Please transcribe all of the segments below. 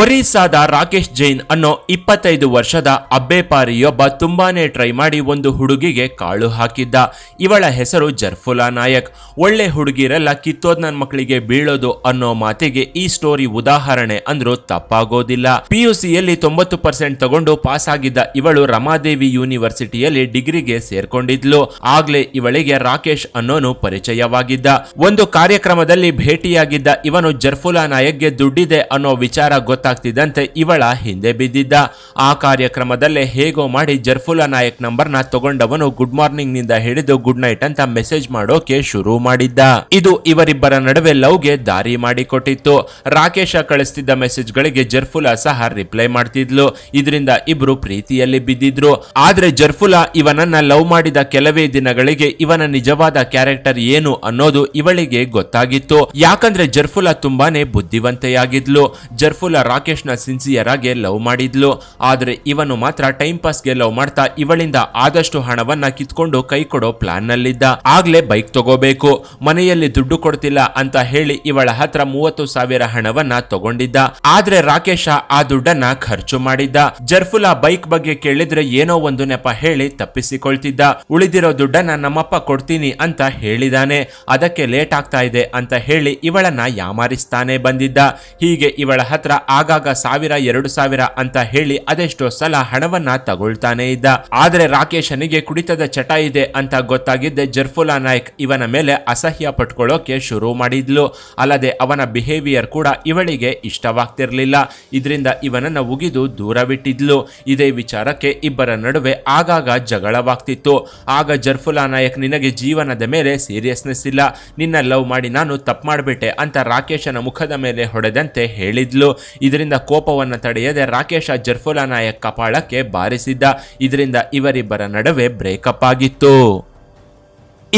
ಒರಿಸ್ಸಾದ ರಾಕೇಶ್ ಜೈನ್ ಅನ್ನೋ ಇಪ್ಪತ್ತೈದು ವರ್ಷದ ಅಬ್ಬೆಪಾರಿಯೊಬ್ಬ ತುಂಬಾನೇ ಟ್ರೈ ಮಾಡಿ ಒಂದು ಹುಡುಗಿಗೆ ಕಾಳು ಹಾಕಿದ್ದ. ಇವಳ ಹೆಸರು ಜರ್ಫುಲಾ ನಾಯಕ್. ಒಳ್ಳೆ ಹುಡುಗಿರೆಲ್ಲ ಕಿತ್ತೋದ್ ನನ್ನ ಮಕ್ಕಳಿಗೆ ಬೀಳೋದು ಅನ್ನೋ ಮಾತಿಗೆ ಈ ಸ್ಟೋರಿ ಉದಾಹರಣೆ ಅಂದ್ರೂ ತಪ್ಪಾಗೋದಿಲ್ಲ. ಪಿಯುಸಿಯಲ್ಲಿ ತೊಂಬತ್ತು ಪರ್ಸೆಂಟ್ ತಗೊಂಡು ಪಾಸ್ ಆಗಿದ್ದ ಇವಳು ರಮಾದೇವಿ ಯೂನಿವರ್ಸಿಟಿಯಲ್ಲಿ ಡಿಗ್ರಿಗೆ ಸೇರ್ಕೊಂಡಿದ್ಲು. ಆಗ್ಲೇ ಇವಳಿಗೆ ರಾಕೇಶ್ ಅನ್ನೋನು ಪರಿಚಯವಾಗಿದ್ದ. ಒಂದು ಕಾರ್ಯಕ್ರಮದಲ್ಲಿ ಭೇಟಿಯಾಗಿದ್ದ ಇವನು ಜರ್ಫುಲಾ ನಾಯಕ್ಗೆ ದುಡ್ಡಿದೆ ಅನ್ನೋ ವಿಚಾರ ಗೊತ್ತಾಗ್ತಿದ್ದಂತೆ ಇವಳ ಹಿಂದೆ ಬಿದ್ದಿದ್ದ. ಆ ಕಾರ್ಯಕ್ರಮದಲ್ಲೇ ಹೇಗೋ ಮಾಡಿ ಜರ್ಫುಲಾ ನಾಯಕ್ ನಂಬರ್ನ ತಗೊಂಡವನು ಗುಡ್ ಮಾರ್ನಿಂಗ್ನಿಂದ ಹಿಡಿದು ಗುಡ್ ನೈಟ್ ಅಂತ ಮೆಸೇಜ್ ಮಾಡೋಕೆ ಶುರು ಮಾಡಿದ್ದ. ಇದು ಇವರಿಬ್ಬರ ನಡುವೆ ಲವ್ಗೆ ದಾರಿ ಮಾಡಿಕೊಟ್ಟಿತ್ತು. ರಾಕೇಶ ಕಳಿಸ್ತಿದ್ದ ಮೆಸೇಜ್ಗಳಿಗೆ ಜರ್ಫುಲಾ ಸಹ ರಿಪ್ಲೈ ಮಾಡ್ತಿದ್ಲು. ಇದರಿಂದ ಇಬ್ರು ಪ್ರೀತಿಯಲ್ಲಿ ಬಿದ್ದಿದ್ರು. ಆದ್ರೆ ಜರ್ಫುಲಾ ಇವನನ್ನ ಲವ್ ಮಾಡಿದ ಕೆಲವೇ ದಿನಗಳಿಗೆ ಇವನ ನಿಜವಾದ ಕ್ಯಾರೆಕ್ಟರ್ ಏನು ಅನ್ನೋದು ಇವಳಿಗೆ ಗೊತ್ತಾಗಿತ್ತು. ಯಾಕಂದ್ರೆ ಜರ್ಫುಲಾ ತುಂಬಾನೇ ಬುದ್ಧಿವಂತೆಯಾಗಿದ್ಲು. ಜರ್ಫುಲಾ ರಾಕೇಶ್ನ ಸಿನ್ಸಿಯರ್ ಆಗಿ ಲವ್ ಮಾಡಿದ್ಲು. ಆದ್ರೆ ಇವನು ಮಾತ್ರ ಟೈಮ್ ಪಾಸ್ಗೆ ಲವ್ ಮಾಡ್ತಾ ಇವಳಿಂದ ಆದಷ್ಟು ಹಣವನ್ನ ಕಿತ್ಕೊಂಡು ಕೈ ಕೊಡೋ ಪ್ಲಾನ್ ನಲ್ಲಿದ್ದ ಆಗ್ಲೇ ಬೈಕ್ ತಗೋಬೇಕು. ಮನೆಯಲ್ಲಿ ದುಡ್ಡು ಕೊಡ್ತಿಲ್ಲ ಅಂತ ಹೇಳಿ ಇವಳ ಹತ್ರ ಮೂವತ್ತು ಸಾವಿರ ಹಣವನ್ನ ತಗೊಂಡಿದ್ದ. ಆದ್ರೆ ರಾಕೇಶ ಆ ದುಡ್ಡನ್ನ ಖರ್ಚು ಮಾಡಿದ್ದ. ಜರ್ಫುಲಾ ಬೈಕ್ ಬಗ್ಗೆ ಕೇಳಿದ್ರೆ ಏನೋ ಒಂದು ನೆಪ ಹೇಳಿ ತಪ್ಪಿಸಿಕೊಳ್ತಿದ್ದ. ಉಳಿದಿರೋ ದುಡ್ಡನ್ನ ನಮ್ಮಪ್ಪ ಕೊಡ್ತೀನಿ ಅಂತ ಹೇಳಿದಾನೆ. ಅದಕ್ಕೆ ಲೇಟ್ ಆಗ್ತಾ ಇದೆ ಅಂತ ಹೇಳಿ ಇವಳನ್ನ ಯಾಮಾರಿಸ್ತಾನೆ ಬಂದಿದ್ದ. ಹೀಗೆ ಇವಳ ಹತ್ರ ಆಗಾಗ ಸಾವಿರ, ಎರಡು ಸಾವಿರ ಅಂತ ಹೇಳಿ ಅದೆಷ್ಟೋ ಸಲ ಹಣವನ್ನ ತಗೊಳ್ತಾನೆ ಇದ್ದ. ಆದ್ರೆ ರಾಕೇಶನಿಗೆ ಕುಡಿತದ ಚಟ ಇದೆ ಅಂತ ಗೊತ್ತಾಗಿದ್ದೆ ಜರ್ಫುಲಾ ನಾಯ್ಕ್ ಇವನ ಮೇಲೆ ಅಸಹ್ಯ ಪಟ್ಕೊಳ್ಳೋಕೆ ಶುರು ಮಾಡಿದ್ಲು. ಅಲ್ಲದೆ ಅವನ ಬಿಹೇವಿಯರ್ ಕೂಡ ಇವಳಿಗೆ ಇಷ್ಟವಾಗ್ತಿರ್ಲಿಲ್ಲ. ಇದರಿಂದ ಇವನನ್ನ ಉಗಿದು ದೂರವಿಟ್ಟಿದ್ಲು ಇದೇ ವಿಚಾರಕ್ಕೆ ಇಬ್ಬರ ನಡುವೆ ಆಗಾಗ ಜಗಳವಾಗ್ತಿತ್ತು. ಆಗ ಜರ್ಫುಲಾ ನಾಯಕ್ ನಿನಗೆ ಜೀವನದ ಮೇಲೆ ಸೀರಿಯಸ್ನೆಸ್ ಇಲ್ಲ. ನಿನ್ನ ಲವ್ ಮಾಡಿ ನಾನು ತಪ್ಪು ಮಾಡಿಬಿಟ್ಟೆ ಅಂತ ರಾಕೇಶನ ಮುಖದ ಮೇಲೆ ಹೊಡೆದಂತೆ ಹೇಳಿದ್ಲು. ಇದರಿಂದ ಕೋಪವನ್ನು ತಡೆಯದೆ ರಾಕೇಶ ಜರ್ಫುಲಾ ನಾಯಕ್ ಕಪಾಳಕ್ಕೆ ಬಾರಿಸಿದ್ದ. ಇದರಿಂದ ಇವರಿಬ್ಬರ ನಡುವೆ ಬ್ರೇಕಪ್ ಆಗಿತ್ತು.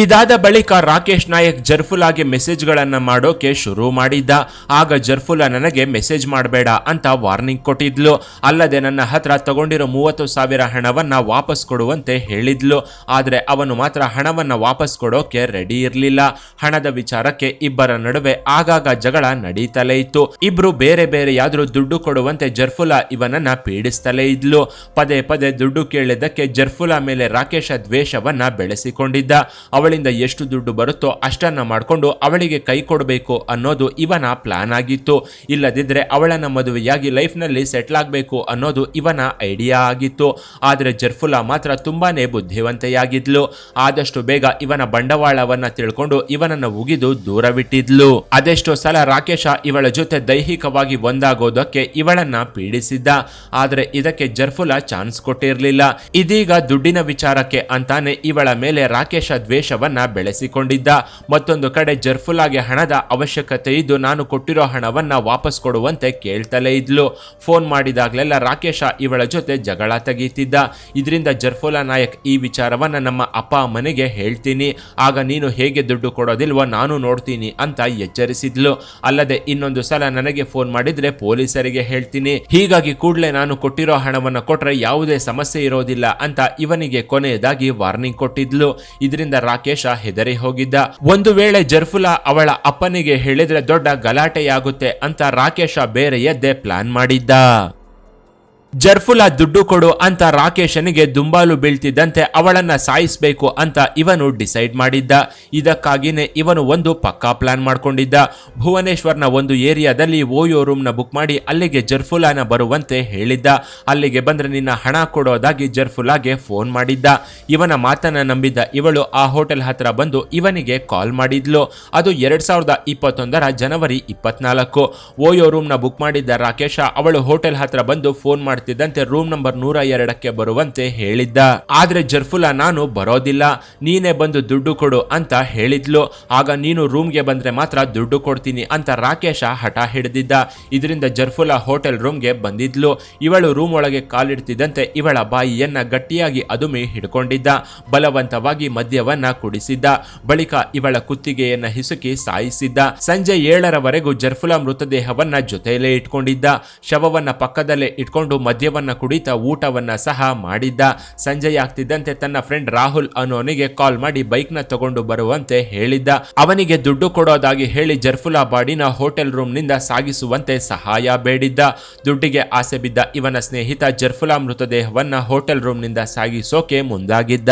ಇದಾದ ಬಳಿಕ ರಾಕೇಶ್ ನಾಯಕ್ ಜರ್ಫುಲಾಗೆ ಮೆಸೇಜ್ಗಳನ್ನು ಮಾಡೋಕೆ ಶುರು ಮಾಡಿದ್ದ. ಆಗ ಜರ್ಫುಲಾ ನನಗೆ ಮೆಸೇಜ್ ಮಾಡಬೇಡ ಅಂತ ವಾರ್ನಿಂಗ್ ಕೊಟ್ಟಿದ್ಲು. ಅಲ್ಲದೆ ನನ್ನ ಹತ್ರ ತಗೊಂಡಿರೋ ಮೂವತ್ತು ಸಾವಿರ ಹಣವನ್ನ ವಾಪಸ್ ಕೊಡುವಂತೆ ಹೇಳಿದ್ಲು. ಆದರೆ ಅವನು ಮಾತ್ರ ಹಣವನ್ನ ವಾಪಸ್ ಕೊಡೋಕೆ ರೆಡಿ ಇರಲಿಲ್ಲ. ಹಣದ ವಿಚಾರಕ್ಕೆ ಇಬ್ಬರ ನಡುವೆ ಆಗಾಗ ಜಗಳ ನಡೀತಲೇ ಇತ್ತು. ಇಬ್ರು ಬೇರೆ ಬೇರೆ ಯಾದ್ರೂ ದುಡ್ಡು ಕೊಡುವಂತೆ ಜರ್ಫುಲಾ ಇವನನ್ನ ಪೀಡಿಸ್ತಲೇ ಇದ್ಲು. ಪದೇ ಪದೇ ದುಡ್ಡು ಕೇಳಿದ್ದಕ್ಕೆ ಜರ್ಫುಲಾ ಮೇಲೆ ರಾಕೇಶ ದ್ವೇಷವನ್ನ ಬೆಳೆಸಿಕೊಂಡಿದ್ದ. ಅವಳಿಂದ ಎಷ್ಟು ದುಡ್ಡು ಬರುತ್ತೋ ಅಷ್ಟನ್ನ ಮಾಡಿಕೊಂಡು ಅವಳಿಗೆ ಕೈ ಕೊಡಬೇಕು ಅನ್ನೋದು ಇವನ ಪ್ಲಾನ್ ಆಗಿತ್ತು. ಇಲ್ಲದಿದ್ದರೆ ಅವಳನ್ನ ಮದುವೆಯಾಗಿ ಲೈಫ್ನಲ್ಲಿ ಸೆಟ್ಲ್ ಆಗಬೇಕು ಅನ್ನೋದು ಇವನ ಐಡಿಯಾ ಆಗಿತ್ತು. ಆದರೆ ಜರ್ಫುಲಾ ಮಾತ್ರ ತುಂಬಾನೇ ಬುದ್ಧಿವಂತೆಯಾಗಿದ್ಲು. ಆದಷ್ಟು ಬೇಗ ಇವನ ಬಂಡವಾಳವನ್ನ ತಿಳ್ಕೊಂಡು ಇವನನ್ನ ಉಗಿದು ದೂರವಿಟ್ಟಿದ್ಲು ಅದೆಷ್ಟೋ ಸಲ ರಾಕೇಶ ಇವಳ ಜೊತೆ ದೈಹಿಕವಾಗಿ ಒಂದಾಗೋದಕ್ಕೆ ಇವಳನ್ನ ಪೀಡಿಸಿದ್ದ. ಆದರೆ ಇದಕ್ಕೆ ಜರ್ಫುಲಾ ಚಾನ್ಸ್ ಕೊಟ್ಟಿರಲಿಲ್ಲ. ಇದೀಗ ದುಡ್ಡಿನ ವಿಚಾರಕ್ಕೆ ಅಂತಾನೆ ಇವಳ ಮೇಲೆ ರಾಕೇಶ ದ್ವೇಷವನ್ನ ಬೆಳೆಸಿಕೊಂಡಿದ್ದ. ಮತ್ತೊಂದು ಕಡೆ ಜರ್ಫುಲಾಗೆ ಹಣದ ಅವಶ್ಯಕತೆ ಇದ್ದು ನಾನು ಕೊಟ್ಟಿರೋ ಹಣವನ್ನ ವಾಪಸ್ ಕೊಡುವಂತೆ ಕೇಳ್ತಲೇ ಇದ್ಲು. ಫೋನ್ ಮಾಡಿದಾಗಲೆಲ್ಲ ರಾಕೇಶ ಇವಳ ಜೊತೆ ಜಗಳ ತೆಗೀತಿದ್ದ. ಇದರಿಂದ ಜರ್ಫುಲಾ ನಾಯಕ್ ಈ ವಿಚಾರವನ್ನ ನಮ್ಮ ಅಪ್ಪ ಅಮ್ಮನಿಗೆ ಹೇಳ್ತೀನಿ. ಆಗ ನೀನು ಹೇಗೆ ದುಡ್ಡು ಕೊಡೋದಿಲ್ವೋ ನಾನು ನೋಡ್ತೀನಿ ಅಂತ ಎಚ್ಚರಿಸಿದ್ಲು. ಅಲ್ಲದೆ ಇನ್ನೊಂದು ಸಲ ನನಗೆ ಫೋನ್ ಮಾಡಿದ್ರೆ ಪೊಲೀಸರಿಗೆ ಹೇಳ್ತೀನಿ. ಹೀಗಾಗಿ ಕೂಡಲೇ ನಾನು ಕೊಟ್ಟಿರೋ ಹಣವನ್ನ ಕೊಟ್ರೆ ಯಾವುದೇ ಸಮಸ್ಯೆ ಇರೋದಿಲ್ಲ ಅಂತ ಇವನಿಗೆ ಕೊನೆಯದಾಗಿ ವಾರ್ನಿಂಗ್ ಕೊಟ್ಟಿದ್ಲು. ಇದರಿಂದ ರಾಕೇಶ ಹೆದರಿ ಹೋಗಿದ್ದ. ಒಂದು ವೇಳೆ ಜರ್ಫುಲಾ ಅವಳ ಅಪ್ಪನಿಗೆ ಹೇಳಿದ್ರೆ ದೊಡ್ಡ ಗಲಾಟೆಯಾಗುತ್ತೆ ಅಂತ ರಾಕೇಶ ಬೇರೆ ಪ್ಲಾನ್ ಮಾಡಿದ್ದ. ಜರ್ಫುಲಾ ದುಡ್ಡು ಕೊಡು ಅಂತ ರಾಕೇಶನಿಗೆ ದುಂಬಾಲು ಬೀಳ್ತಿದ್ದಂತೆ ಅವಳನ್ನ ಸಾಯಿಸಬೇಕು ಅಂತ ಇವನು ಡಿಸೈಡ್ ಮಾಡಿದ್ದ. ಇದಕ್ಕಾಗಿನೇ ಇವನು ಒಂದು ಪಕ್ಕಾ ಪ್ಲಾನ್ ಮಾಡ್ಕೊಂಡಿದ್ದ. ಭುವನೇಶ್ವರ್ನ ಒಂದು ಏರಿಯಾದಲ್ಲಿ ಓಯೋ ರೂಮ್ನ ಬುಕ್ ಮಾಡಿ ಅಲ್ಲಿಗೆ ಜರ್ಫುಲಾನ ಬರುವಂತೆ ಹೇಳಿದ್ದ. ಅಲ್ಲಿಗೆ ಬಂದ್ರೆ ನಿನ್ನ ಹಣ ಕೊಡೋದಾಗಿ ಜರ್ಫುಲಾಗೆ ಫೋನ್ ಮಾಡಿದ್ದ. ಇವನ ಮಾತನ್ನ ನಂಬಿದ್ದ ಇವಳು ಆ ಹೋಟೆಲ್ ಹತ್ರ ಬಂದು ಇವನಿಗೆ ಕಾಲ್ ಮಾಡಿದ್ಲು. ಅದು ಎರಡ್ ಸಾವಿರದ ಇಪ್ಪತ್ತೊಂದರ ಜನವರಿ ಇಪ್ಪತ್ನಾಲ್ಕು. ಓಯೋ ರೂಮ್ನ ಬುಕ್ ಮಾಡಿದ್ದ ರಾಕೇಶ ಅವಳು ಹೋಟೆಲ್ ಹತ್ರ ಬಂದು ಫೋನ್ ಮಾಡ್ತಿದ್ದಂತೆ ರೂಮ್ ನಂಬರ್ ನೂರ ಎರಡಕ್ಕೆ ಬರುವಂತೆ ಹೇಳಿದ್ದ. ಆದ್ರೆ ಜರ್ಫುಲಾ, ನಾನು ಬರೋದಿಲ್ಲ. ನೀನೇ ಬಂದು ದುಡ್ಡು ಕೊಡು ಅಂತ ಹೇಳಿದ್ಲು. ಆಗ ನೀನು ರೂಮ್ಗೆ ಬಂದ್ರೆ ಮಾತ್ರ ದುಡ್ಡು ಕೊಡ್ತೀನಿ ಅಂತ ರಾಕೇಶ ಹಠ ಹಿಡಿದಿದ್ದ. ಇದರಿಂದ ಜರ್ಫುಲಾ ಹೋಟೆಲ್ ರೂಮ್ಗೆ ಬಂದಿದ್ಲು. ಇವಳು ರೂಮ್ ಒಳಗೆ ಕಾಲಿಡ್ತಿದ್ದಂತೆ ಇವಳ ಬಾಯಿಯನ್ನ ಗಟ್ಟಿಯಾಗಿ ಅದುಮಿ ಹಿಡ್ಕೊಂಡಿದ್ದ. ಬಲವಂತವಾಗಿ ಮದ್ಯವನ್ನ ಕುಡಿಸಿದ್ದ. ಬಳಿಕ ಇವಳ ಕುತ್ತಿಗೆಯನ್ನ ಹಿಸುಕಿ ಸಾಯಿಸಿದ್ದ. ಸಂಜೆ ಏಳರವರೆಗೂ ಜರ್ಫುಲಾ ಮೃತದೇಹವನ್ನ ಜೊತೆಯಲ್ಲೇ ಇಟ್ಕೊಂಡಿದ್ದ. ಶವವನ್ನ ಪಕ್ಕದಲ್ಲೇ ಇಟ್ಕೊಂಡು ಮದ್ಯವನ್ನ ಕುಡಿತಾ, ಊಟವನ್ನ ಸಹ ಮಾಡಿದ್ದ. ಸಂಜೆ ಆಗ್ತಿದ್ದಂತೆ ತನ್ನ ಫ್ರೆಂಡ್ ರಾಹುಲ್ ಅನ್ನೋನಿಗೆ ಕಾಲ್ ಮಾಡಿ ಬೈಕ್ನ ತಗೊಂಡು ಬರುವಂತೆ ಹೇಳಿದ್ದ. ಅವನಿಗೆ ದುಡ್ಡು ಕೊಡೋದಾಗಿ ಹೇಳಿ ಜರ್ಫುಲಾ ಬಾಡಿನ ಹೋಟೆಲ್ ರೂಮ್ನಿಂದ ಸಾಗಿಸುವಂತೆ ಸಹಾಯ ಬೇಡಿದ್ದ. ದುಡ್ಡಿಗೆ ಆಸೆ ಬಿದ್ದ ಇವನ ಸ್ನೇಹಿತ ಜರ್ಫುಲಾ ಮೃತದೇಹವನ್ನ ಹೋಟೆಲ್ ರೂಮ್ನಿಂದ ಸಾಗಿಸೋಕೆ ಮುಂದಾಗಿದ್ದ.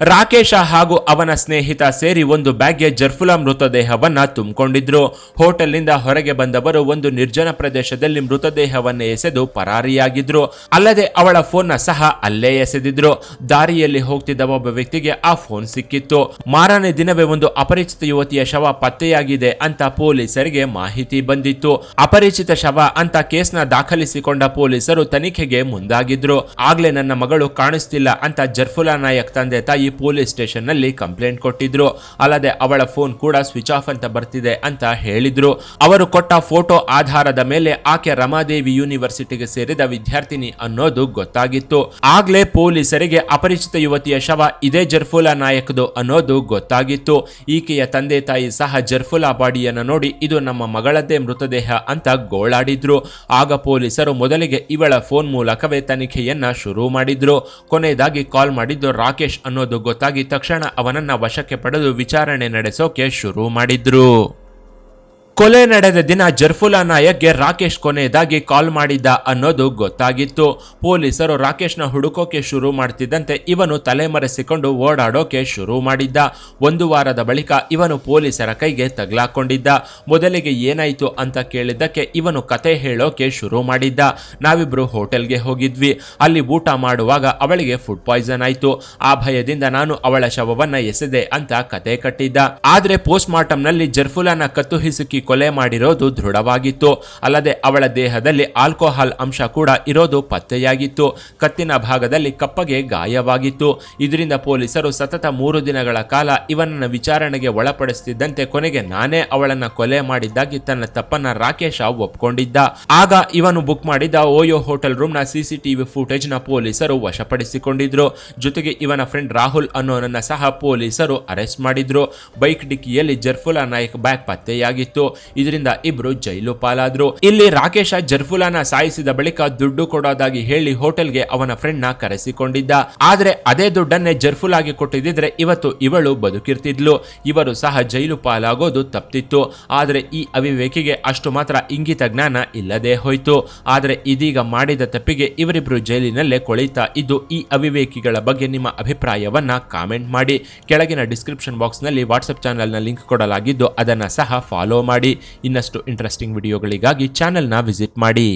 ರಾಕೇಶ ಹಾಗೂ ಅವನ ಸ್ನೇಹಿತ ಸೇರಿ ಒಂದು ಬ್ಯಾಗ್ಗೆ ಜರ್ಫುಲಾ ಮೃತದೇಹವನ್ನ ತುಂಬಿಕೊಂಡಿದ್ರು. ಹೋಟೆಲ್ನಿಂದ ಹೊರಗೆ ಬಂದವರು ಒಂದು ನಿರ್ಜನ ಪ್ರದೇಶದಲ್ಲಿ ಮೃತದೇಹವನ್ನ ಎಸೆದು ಪರಾರಿಯಾಗಿದ್ರು. ಅಲ್ಲದೆ ಅವಳ ಫೋನ್ನ ಸಹ ಅಲ್ಲೇ ಎಸೆದಿದ್ರು. ದಾರಿಯಲ್ಲಿ ಹೋಗ್ತಿದ್ದ ಒಬ್ಬ ವ್ಯಕ್ತಿಗೆ ಆ ಫೋನ್ ಸಿಕ್ಕಿತ್ತು. ಮಾರನೇ ದಿನವೇ ಒಂದು ಅಪರಿಚಿತ ಯುವತಿಯ ಶವ ಪತ್ತೆಯಾಗಿದೆ ಅಂತ ಪೊಲೀಸರಿಗೆ ಮಾಹಿತಿ ಬಂದಿತ್ತು. ಅಪರಿಚಿತ ಶವ ಅಂತ ಕೇಸ್ನ ದಾಖಲಿಸಿಕೊಂಡ ಪೊಲೀಸರು ತನಿಖೆಗೆ ಮುಂದಾಗಿದ್ರು. ಆಗ್ಲೇ ನನ್ನ ಮಗಳು ಕಾಣಿಸ್ತಿಲ್ಲ ಅಂತ ಜರ್ಫುಲಾ ನಾಯಕ್ ತಂದೆ ತಾಯಿ ಪೊಲೀಸ್ ಸ್ಟೇಷನ್ನಲ್ಲಿ ಕಂಪ್ಲೇಂಟ್ ಕೊಟ್ಟಿದ್ರು. ಅಲ್ಲದೆ ಅವಳ ಫೋನ್ ಕೂಡ ಸ್ವಿಚ್ ಆಫ್ ಅಂತ ಬರ್ತಿದೆ ಅಂತ ಹೇಳಿದ್ರು. ಅವರು ಕೊಟ್ಟ ಫೋಟೋ ಆಧಾರದ ಮೇಲೆ ಆಕೆ ರಮಾದೇವಿ ಯೂನಿವರ್ಸಿಟಿಗೆ ಸೇರಿದ ವಿದ್ಯಾರ್ಥಿನಿ ಅನ್ನೋದು ಗೊತ್ತಾಗಿತ್ತು. ಆಗ್ಲೇ ಪೊಲೀಸರಿಗೆ ಅಪರಿಚಿತ ಯುವತಿಯ ಶವ ಇದೇ ಜರ್ಫುಲಾ ನಾಯಕ್ದು ಅನ್ನೋದು ಗೊತ್ತಾಗಿತ್ತು. ಈಕೆಯ ತಂದೆ ತಾಯಿ ಸಹ ಜರ್ಫುಲಾ ಬಾಡಿಯನ್ನು ನೋಡಿ ಇದು ನಮ್ಮ ಮಗಳದ್ದೇ ಮೃತದೇಹ ಅಂತ ಗೋಳಾಡಿದ್ರು. ಆಗ ಪೊಲೀಸರು ಮೊದಲಿಗೆ ಇವಳ ಫೋನ್ ಮೂಲಕವೇ ತನಿಖೆಯನ್ನ ಶುರು ಮಾಡಿದ್ರು. ಕೊನೆಯದಾಗಿ ಕಾಲ್ ಮಾಡಿದ್ದು ರಾಕೇಶ್ ಅನ್ನೋದು ಗೊತ್ತಾಗಿ ತಕ್ಷಣ ಅವನನ್ನ ವಶಕ್ಕೆ ಪಡೆದು ವಿಚಾರಣೆ ನಡೆಸೋಕೆ ಶುರು ಮಾಡಿದ್ರು. ಕೊಲೆ ನಡೆದ ದಿನ ಜರ್ಫುಲಾ ನಾಯಕ್ಗೆ ರಾಕೇಶ್ ಕೊನೆಯದಾಗಿ ಕಾಲ್ ಮಾಡಿದ್ದ ಅನ್ನೋದು ಗೊತ್ತಾಗಿತ್ತು. ಪೊಲೀಸರು ರಾಕೇಶ್ನ ಹುಡುಕೋಕೆ ಶುರು ಮಾಡ್ತಿದ್ದಂತೆ ಇವನು ತಲೆಮರೆಸಿಕೊಂಡು ಓಡಾಡೋಕೆ ಶುರು ಮಾಡಿದ್ದ. ಒಂದು ವಾರದ ಬಳಿಕ ಇವನು ಪೊಲೀಸರ ಕೈಗೆ ತಗ್ಲಾಕೊಂಡಿದ್ದ. ಮೊದಲಿಗೆ ಏನಾಯಿತು ಅಂತ ಕೇಳಿದ್ದಕ್ಕೆ ಇವನು ಕತೆ ಹೇಳೋಕೆ ಶುರು ಮಾಡಿದ್ದ. ನಾವಿಬ್ರು ಹೋಟೆಲ್ಗೆ ಹೋಗಿದ್ವಿ. ಅಲ್ಲಿ ಊಟ ಮಾಡುವಾಗ ಅವಳಿಗೆ ಫುಡ್ ಪಾಯ್ಸನ್ ಆಯಿತು. ಆ ಭಯದಿಂದ ನಾನು ಅವಳ ಶವವನ್ನ ಎಸೆದೆ ಅಂತ ಕತೆ ಕಟ್ಟಿದ್ದ. ಆದ್ರೆ ಪೋಸ್ಟ್ ಮಾರ್ಟಂನಲ್ಲಿ ಜರ್ಫುಲಾನ ಕತ್ತು ಹಿಸುಕಿ ಕೊಲೆ ಮಾಡಿರೋದು ದೃಢವಾಗಿತ್ತು. ಅಲ್ಲದೆ ಅವಳ ದೇಹದಲ್ಲಿ ಆಲ್ಕೋಹಾಲ್ ಅಂಶ ಕೂಡ ಇರೋದು ಪತ್ತೆಯಾಗಿತ್ತು. ಕತ್ತಿನ ಭಾಗದಲ್ಲಿ ಕಪ್ಪಗೆ ಗಾಯವಾಗಿತ್ತು. ಇದರಿಂದ ಪೊಲೀಸರು ಸತತ ಮೂರು ದಿನಗಳ ಕಾಲ ಇವನನ್ನ ವಿಚಾರಣೆಗೆ ಒಳಪಡಿಸುತ್ತಿದ್ದಂತೆ ಕೊನೆಗೆ ನಾನೇ ಅವಳನ್ನ ಕೊಲೆ ಮಾಡಿದ್ದಾಗಿ ತನ್ನ ತಪ್ಪನ್ನ ರಾಕೇಶ ಒಪ್ಕೊಂಡಿದ್ದ. ಆಗ ಇವನು ಬುಕ್ ಮಾಡಿದ್ದ ಓಯೋ ಹೋಟೆಲ್ ರೂಮ್ನ ಸಿಸಿಟಿವಿ ಫುಟೇಜ್ನ ಪೊಲೀಸರು ವಶಪಡಿಸಿಕೊಂಡಿದ್ರು. ಜೊತೆಗೆ ಇವನ ಫ್ರೆಂಡ್ ರಾಹುಲ್ ಅನ್ನೋನನ್ನ ಸಹ ಪೊಲೀಸರು ಅರೆಸ್ಟ್ ಮಾಡಿದ್ರು. ಬೈಕ್ ಡಿಕ್ಕಿಯಲ್ಲಿ ಜರ್ಫುಲಾ ನಾಯಕ್ ಬ್ಯಾಗ್ ಪತ್ತೆಯಾಗಿತ್ತು. ಇದರಿಂದ ಇಬ್ರು ಜೈಲು ಪಾಲಾದ್ರು. ಇಲ್ಲಿ ರಾಕೇಶ ಜರ್ಫುಲಾನ ಸಾಯಿಸಿದ ಬಳಿಕ ದುಡ್ಡು ಕೊಡೋದಾಗಿ ಹೇಳಿ ಹೋಟೆಲ್ಗೆ ಅವನ ಫ್ರೆಂಡ್ನ ಕರೆಸಿಕೊಂಡಿದ್ದ. ಆದ್ರೆ ಅದೇ ದುಡ್ಡನ್ನೇ ಜರ್ಫುಲಾಗಿ ಕೊಟ್ಟಿದ್ರೆ ಇವತ್ತು ಇವಳು ಬದುಕಿರ್ತಿದ್ಲು. ಇವರು ಸಹ ಜೈಲು ಪಾಲಾಗೋದು ತಪ್ತಿತ್ತು ಆದ್ರೆ ಈ ಅವಿವೇಕಿಗೆ ಅಷ್ಟು ಮಾತ್ರ ಇಂಗಿತ ಜ್ಞಾನ ಇಲ್ಲದೆ ಹೋಯ್ತು. ಆದ್ರೆ ಇದೀಗ ಮಾಡಿದ ತಪ್ಪಿಗೆ ಇವರಿಬ್ರು ಜೈಲಿನಲ್ಲೇ ಕೊಳಿತಾ ಇದ್ದು ಈ ಅವಿವೇಕಿಗಳ ಬಗ್ಗೆ ನಿಮ್ಮ ಅಭಿಪ್ರಾಯವನ್ನ ಕಾಮೆಂಟ್ ಮಾಡಿ. ಕೆಳಗಿನ ಡಿಸ್ಕ್ರಿಪ್ಷನ್ ಬಾಕ್ಸ್ನಲ್ಲಿ ವಾಟ್ಸಪ್ನ ಲಿಂಕ್ ಕೊಡಲಾಗಿದ್ದು ಅದನ್ನ ಸಹ ಫಾಲೋ ಮಾಡಿ ಇನ್ನಷ್ಟು ಇಂಟ್ರೆಸ್ಟಿಂಗ್ ವಿಡಿಯೋಗಳಿಗಾಗಿ ಚಾನೆಲ್ನ ವಿಸಿಟ್ ಮಾಡಿ.